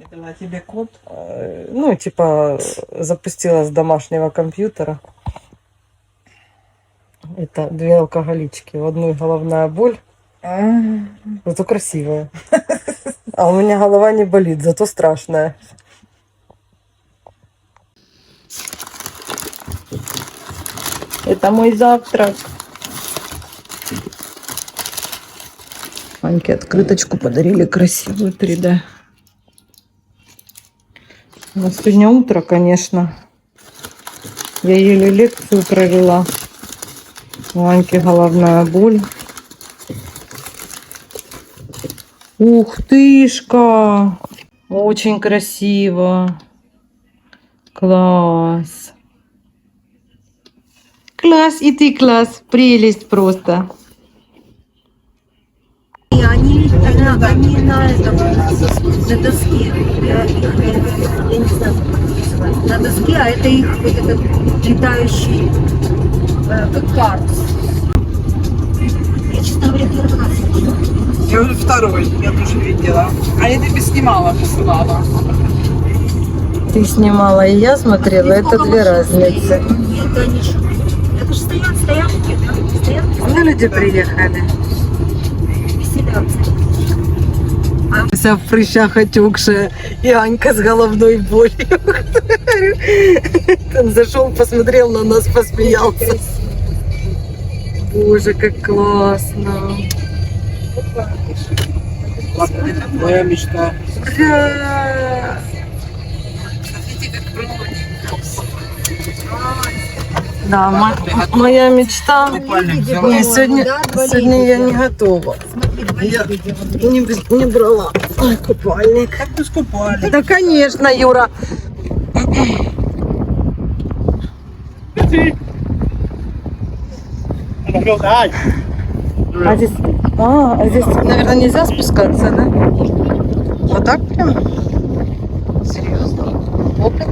Это тебе код? Э, Ну, типа, запустила с домашнего компьютера. Это две алкоголички. В одной головная боль, зато красивая. А у меня голова не болит, зато страшная. Это мой завтрак. Аньке открыточку подарили красивую 3D. У нас сегодня утро, конечно. Я еле лекцию провела. У Аньки головная боль. Ух тышка! Очень красиво. Класс. Класс, и ты класс. Прелесть просто. И они, они на этом, на доске, не это называется, на доске, а это их вот этот летающий, э, как картус. Я, честно говоря, первый раз видела. Я уже второй, я тоже видела. А я тебе снимала, посылала. Ты снимала, и я смотрела. Это две разницы. Нет, они же, это же стоят, стоянки, да, стоянки, Ну, люди приехали. Вся в прыщах отекшая, и Анька с головной болью. Он зашел, посмотрел на нас, посмеялся. Боже, как классно. Твоя мечта. Да, мо- моя мечта. Купальник взяла. Не, сегодня, сегодня я не готова. Я не, не брала Ой, купальник. Как ты скупали? Да, конечно, Юра. А здесь, а, а здесь, наверное, нельзя спускаться, да? Вот так прям? Серьезно? Покат?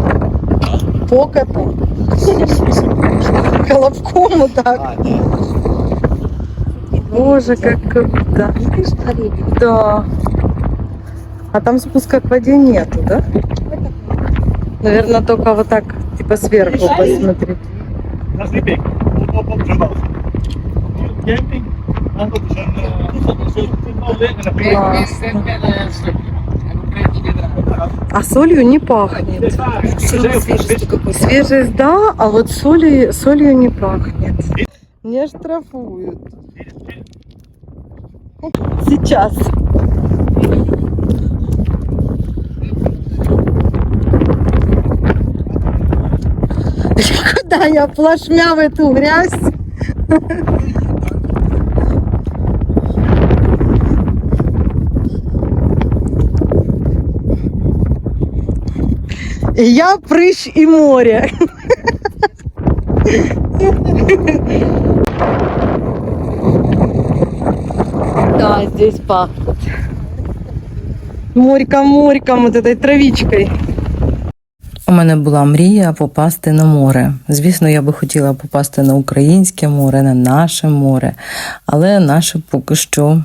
Покат? Колобком вот так. Боже, как круто. Да. А там спуска к воде нету, да? Наверное, только вот так, типа сверху посмотреть. А солью не пахнет. Свежесть, да, а вот солью, солью не пахнет. Не штрафуют. Сейчас. Куда я плашмя в эту грязь? Я прыщ и море. Да, здесь пахнет. Морька-морьком, вот этой травичкой. У мене була мрія попасти на море. Звісно, я би хотіла попасти на українське море, на наше море, але наше поки що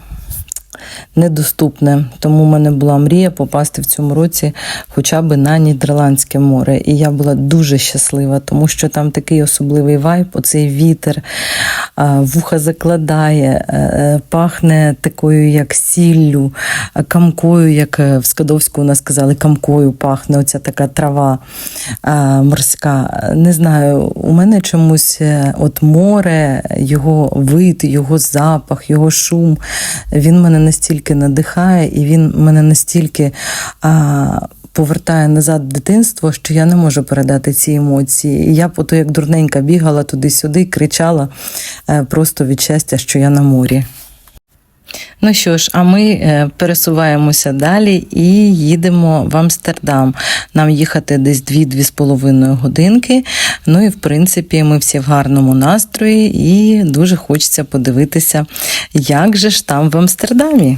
недоступне. Тому в мене була мрія попасти в цьому році хоча б на Нідерландське море. І я була дуже щаслива, тому що там такий особливий вайб, оцей вітер, вуха закладає, е, е, пахне такою, як сіллю, камкою, як е, в Скадовську у нас казали, камкою пахне оця така трава морська. Не знаю, у мене чомусь от море, його вид, його запах, його шум, він мене настільки надихає, і він мене настільки. А, Повертає назад в дитинство, що я не можу передати ці емоції. Я то як дурненька бігала туди-сюди, кричала е, просто від щастя, що я на морі. Ну що ж, а ми е, пересуваємося далі і їдемо в Амстердам. Нам їхати десь 2-2 з половиною годинки. Ну і в принципі, ми всі в гарному настрої, і дуже хочеться подивитися, як же ж там в Амстердамі.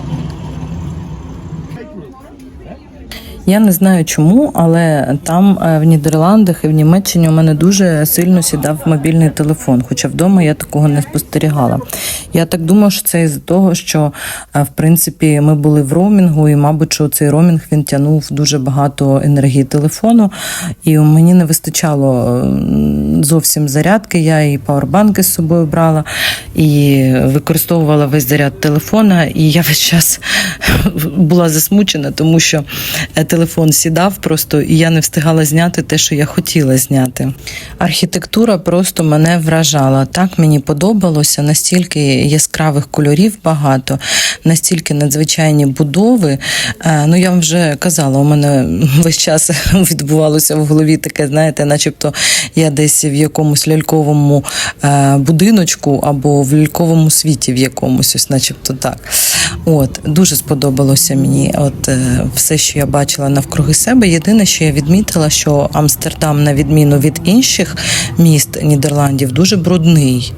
Я не знаю чому, але там е, в Нідерландах і в Німеччині у мене дуже сильно сідав мобільний телефон, хоча вдома я такого не спостерігала. Я так думаю, що це із-за того, що е, в принципі ми були в роумінгу, і, мабуть, що цей роумінг він тягнув дуже багато енергії телефону, і мені не вистачало е, зовсім зарядки. Я і пауербанки з собою брала, і використовувала весь заряд телефона, і я весь час була засмучена, тому що е, телефон сідав просто, і я не встигала зняти те, що я хотіла зняти. Архітектура просто мене вражала. Так мені подобалося, настільки яскравих кольорів багато, настільки надзвичайні будови. Е, Ну, я вам вже казала, у мене весь час відбувалося в голові таке, знаєте, начебто я десь в якомусь ляльковому е, будиночку або в ляльковому світі в якомусь, ось начебто так. От, дуже сподобалося мені от е, все, що я бачила навкруги себе. Єдине, що я відмітила, що Амстердам, на відміну від інших міст Нідерландів, дуже брудний.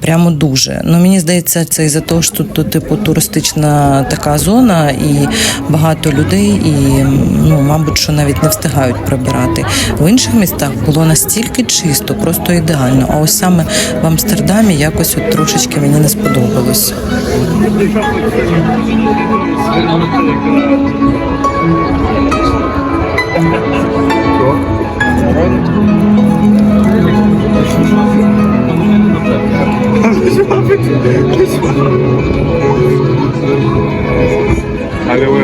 Прямо дуже. Ну мені здається, це із-за того, що тут, типу туристична така зона і багато людей, і ну, мабуть, що навіть не встигають прибирати. В інших містах було настільки чисто, просто ідеально. А ось саме в Амстердамі якось от трошечки мені не сподобалось. Але ви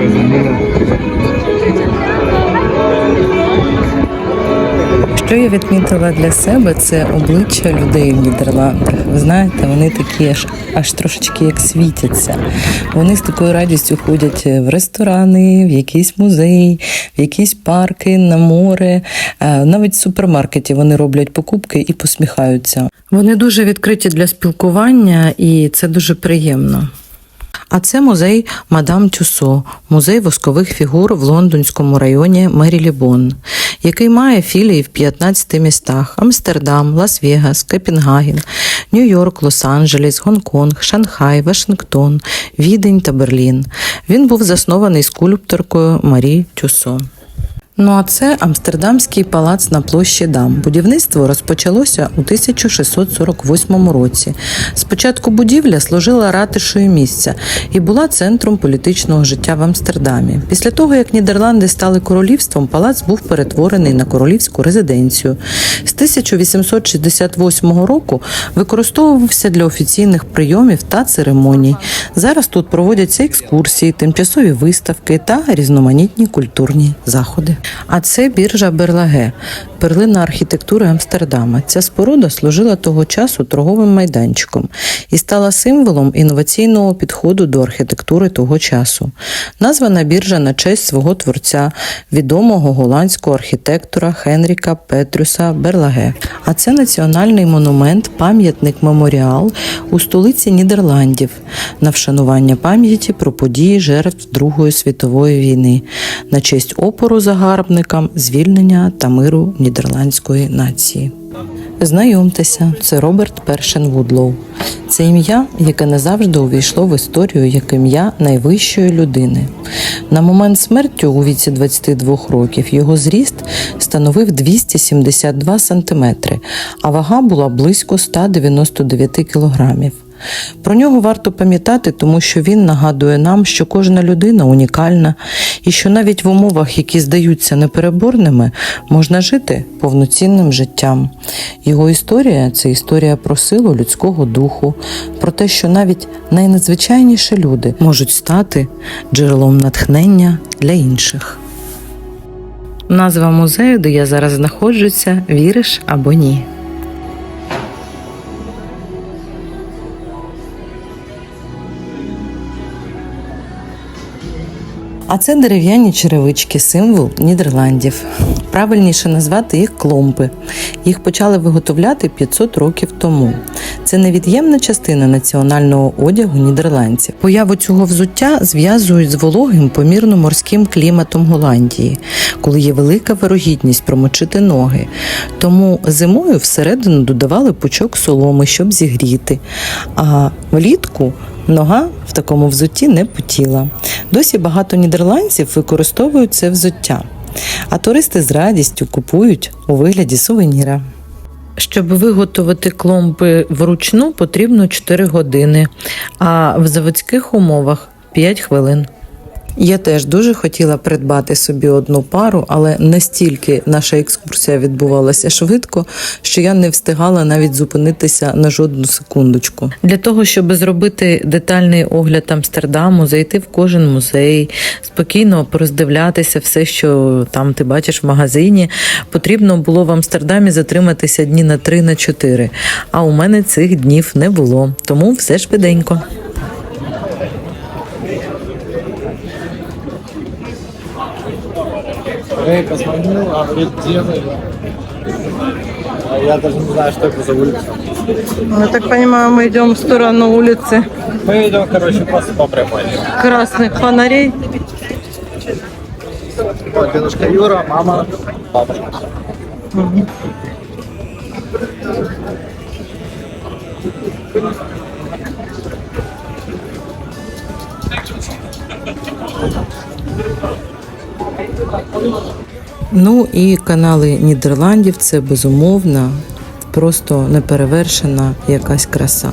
Що я відмітила для себе, це обличчя людей в Нідерландах. Ви знаєте, вони такі аж аж трошечки як світяться. Вони з такою радістю ходять в ресторани, в якийсь музей, в якісь парки, на море. Е, Навіть в супермаркеті вони роблять покупки і посміхаються. Вони дуже відкриті для спілкування, і це дуже приємно. А це музей Мадам Тюсо, музей воскових фігур в лондонському районі Мерілібон, який має філії в 15 містах: Амстердам, Лас-Вегас, Копенгаген, Нью-Йорк, Лос-Анджелес, Гонконг, Шанхай, Вашингтон, Відень та Берлін. Він був заснований скульпторкою Марі Тюсо. Ну а це Амстердамський палац на площі Дам. Будівництво розпочалося у 1648 році. Спочатку будівля служила ратишою місця і була центром політичного життя в Амстердамі. Після того, як Нідерланди стали королівством, палац був перетворений на королівську резиденцію. З 1868 року використовувався для офіційних прийомів та церемоній. Зараз тут проводяться екскурсії, тимчасові виставки та різноманітні культурні заходи. А це біржа Берлаге, перлина архітектури Амстердама. Ця споруда служила того часу торговим майданчиком і стала символом інноваційного підходу до архітектури того часу. Названа біржа на честь свого творця, відомого голландського архітектора Хенріка Петрюса Берлаге. А це національний монумент, пам'ятник меморіал у столиці Нідерландів на вшанування пам'яті про події жертв Другої світової війни на честь опору загарбникам, звільнення та миру нідерландської нації. Знайомтеся, це Роберт Першен Вудлоу. Це ім'я, яке назавжди увійшло в історію як ім'я найвищої людини. На момент смерті у віці 22 років його зріст становив 272 сантиметри, а вага була близько 199 кілограмів. Про нього варто пам'ятати, тому що він нагадує нам, що кожна людина унікальна, і що навіть в умовах, які здаються непереборними, можна жити повноцінним життям. Його історія це історія про силу людського духу, про те, що навіть найнадзвичайніші люди можуть стати джерелом натхнення для інших. Назва музею, де я зараз знаходжуся, віриш або ні. А це дерев'яні черевички, символ Нідерландів. Правильніше назвати їх кломпи. Їх почали виготовляти 500 років тому. Це невід'ємна частина національного одягу нідерландців. Появу цього взуття зв'язують з вологим помірно-морським кліматом Голландії, коли є велика вирогідність промочити ноги. Тому зимою всередину додавали пучок соломи, щоб зігріти. А влітку Нога в такому взутті не потіла. Досі багато нідерландців використовують це взуття, а туристи з радістю купують у вигляді сувеніра. Щоб виготовити кломби вручну, потрібно 4 години, а в заводських умовах 5 хвилин. Я теж дуже хотіла придбати собі одну пару, але настільки наша екскурсія відбувалася швидко, що я не встигала навіть зупинитися на жодну секундочку. Для того, щоб зробити детальний огляд Амстердаму, зайти в кожен музей, спокійно пороздивлятися все, що там ти бачиш в магазині, потрібно було в Амстердамі затриматися дні на 3 на 4. А у мене цих днів не було, тому все швиденько. Эй, посмотрел, а говорит, делай. А я даже не знаю, что это за улица. Ну, Я так понимаю, мы идем в сторону улицы Мы идем, короче, просто по прямой. красных фонарей. Вот, дедушка Юра, мама, бабушка. Ну і канали Нідерландів це безумовно просто неперевершена якась краса.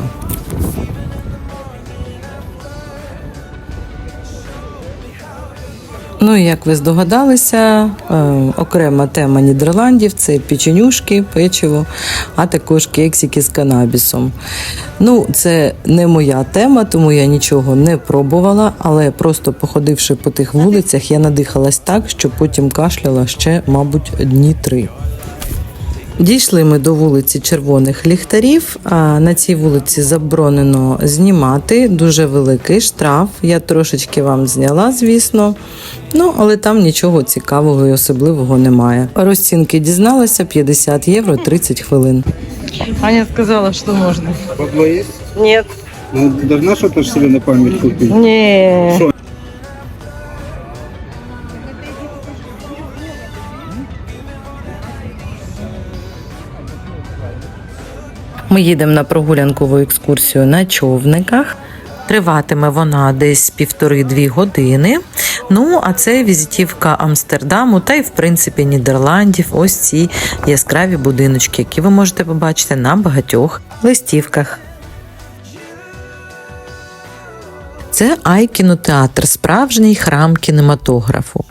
Ну і як ви здогадалися, е, окрема тема Нідерландів це печенюшки, печиво, а також кексики з канабісом. Ну, це не моя тема, тому я нічого не пробувала, але просто походивши по тих вулицях, я надихалась так, що потім кашляла ще, мабуть, дні три. Дійшли ми до вулиці Червоних ліхтарів. А на цій вулиці заборонено знімати. Дуже великий штраф. Я трошечки вам зняла, звісно. Ну, але там нічого цікавого і особливого немає. Розцінки дізналася 50 євро 30 хвилин. Аня сказала, что можно. Бабло есть? Нет. Ну, ты должна что-то ж себе на память купить. Не. Что? Ми їдемо на прогулянкову екскурсію на човниках. Триватиме вона десь півтори-дві години. Ну, а це візитівка Амстердаму та й, в принципі, Нідерландів. Ось ці яскраві будиночки, які ви можете побачити на багатьох листівках. Це Ай-кінотеатр, справжній храм кінематографу.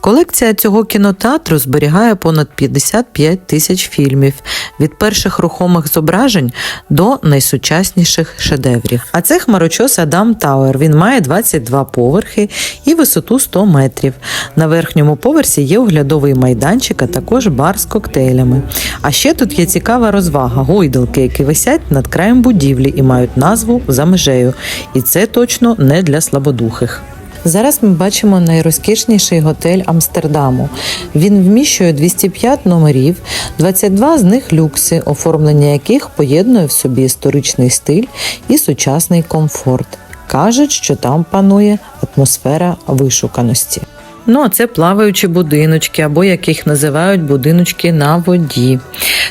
Колекція цього кінотеатру зберігає понад 55 тисяч фільмів від перших рухомих зображень до найсучасніших шедеврів. А це хмарочос Адам Тауер. Він має 22 поверхи і висоту 100 метрів. На верхньому поверсі є оглядовий майданчик, а також бар з коктейлями. А ще тут є цікава розвага гойдалки, які висять над краєм будівлі і мають назву за межею. І це точно не для слабодухих. Зараз ми бачимо найрозкішніший готель Амстердаму. Він вміщує 205 номерів, 22 з них люкси, оформлення яких поєднує в собі історичний стиль і сучасний комфорт. Кажуть, що там панує атмосфера вишуканості. Ну, а це плаваючі будиночки, або як їх називають будиночки на воді.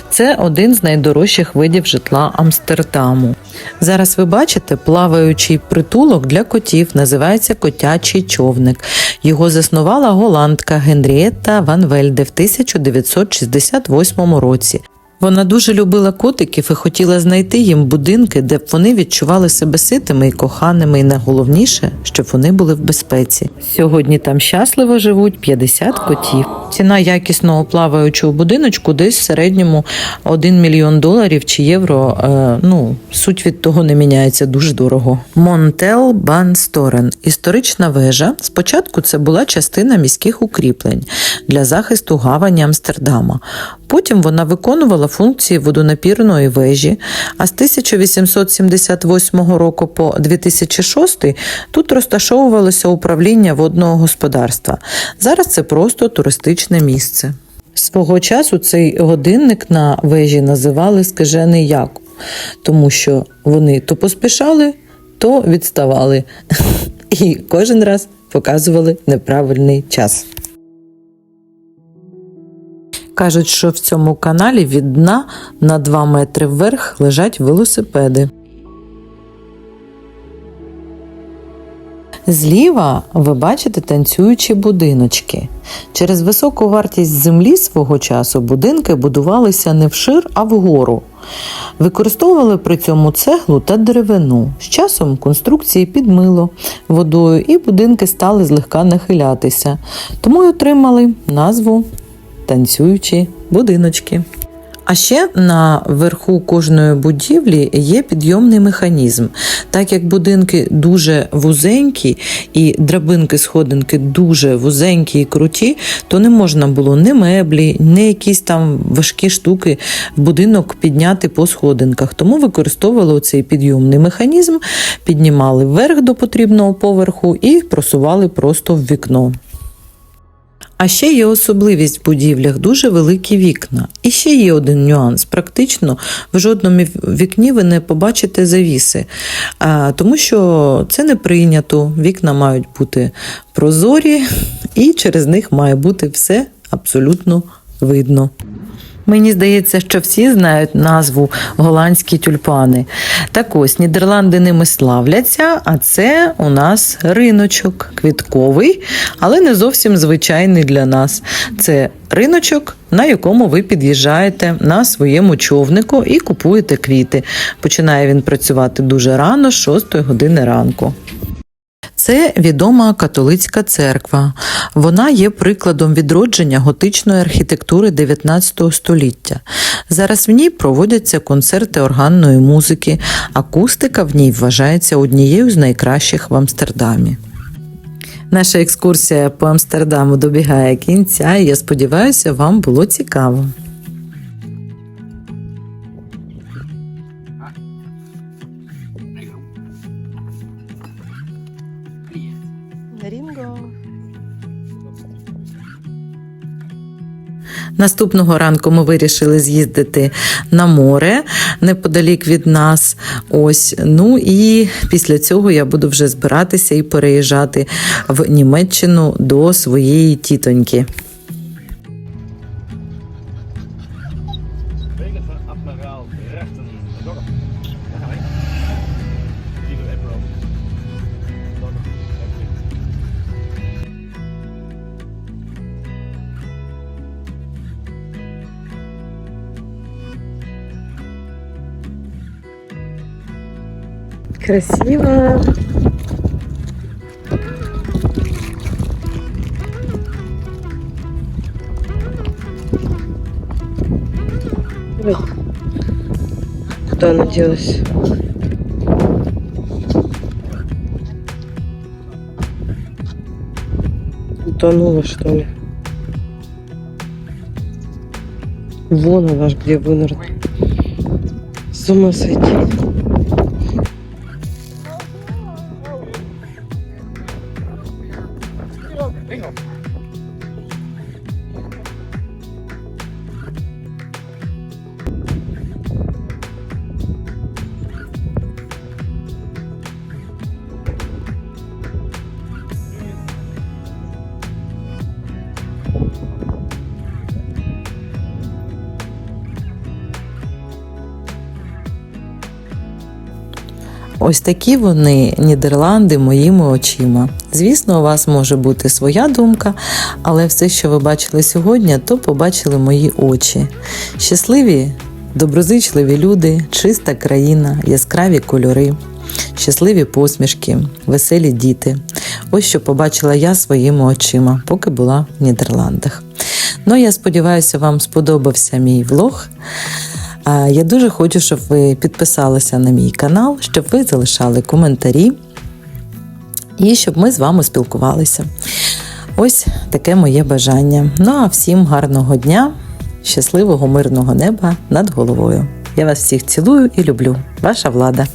Це один з найдорожчих видів житла Амстердаму. Зараз ви бачите плаваючий притулок для котів, називається котячий човник. Його заснувала голландка Генрієта Ван Вельде в 1968 році. Вона дуже любила котиків і хотіла знайти їм будинки, де б вони відчували себе ситими і коханими, і найголовніше, щоб вони були в безпеці. Сьогодні там щасливо живуть 50 котів. Ціна якісного плаваючого будиночку десь в середньому 1 мільйон доларів чи євро. Е, ну, суть від того не міняється дуже дорого. Монтел Бансторен історична вежа. Спочатку це була частина міських укріплень для захисту гавані Амстердама. Потім вона виконувала функції водонапірної вежі, а з 1878 року по 2006 тут розташовувалося управління водного господарства. Зараз це просто туристичне місце. Свого часу цей годинник на вежі називали скажений Якуб, тому що вони то поспішали, то відставали. І кожен раз показували неправильний час. Кажуть, що в цьому каналі від дна на 2 метри вверх лежать велосипеди. Зліва ви бачите танцюючі будиночки. Через високу вартість землі свого часу будинки будувалися не вшир, а вгору. Використовували при цьому цеглу та деревину. З часом конструкції підмило водою, і будинки стали злегка нахилятися, тому й отримали назву танцюючі будиночки. А ще на верху кожної будівлі є підйомний механізм. Так як будинки дуже вузенькі і драбинки сходинки дуже вузенькі і круті, то не можна було ні меблі, ні якісь там важкі штуки в будинок підняти по сходинках. Тому використовували цей підйомний механізм, піднімали вверх до потрібного поверху і просували просто в вікно. А ще є особливість в будівлях дуже великі вікна. І ще є один нюанс. Практично в жодному вікні ви не побачите завіси, тому що це не прийнято. Вікна мають бути прозорі, і через них має бути все абсолютно видно. Мені здається, що всі знають назву голландські тюльпани. Так ось Нідерланди ними славляться, а це у нас риночок квітковий, але не зовсім звичайний для нас. Це риночок, на якому ви під'їжджаєте на своєму човнику і купуєте квіти. Починає він працювати дуже рано, з 6 години ранку. Це відома католицька церква. Вона є прикладом відродження готичної архітектури 19 століття. Зараз в ній проводяться концерти органної музики. Акустика в ній вважається однією з найкращих в Амстердамі. Наша екскурсія по Амстердаму добігає кінця, і я сподіваюся, вам було цікаво. Наступного ранку ми вирішили з'їздити на море неподалік від нас. Ось. Ну і після цього я буду вже збиратися і переїжджати в Німеччину до своєї тітоньки. Красиво. Ой. Куда она делась? Утонула, что ли? Вон она ж где вынырнула. С ума сойти. Ось такі вони Нідерланди моїми очима. Звісно, у вас може бути своя думка, але все, що ви бачили сьогодні, то побачили мої очі. Щасливі, доброзичливі люди, чиста країна, яскраві кольори, щасливі посмішки, веселі діти. Ось що побачила я своїми очима, поки була в Нідерландах. Ну, я сподіваюся, вам сподобався мій влог. Я дуже хочу, щоб ви підписалися на мій канал, щоб ви залишали коментарі і щоб ми з вами спілкувалися. Ось таке моє бажання. Ну а всім гарного дня, щасливого, мирного неба над головою. Я вас всіх цілую і люблю. Ваша влада.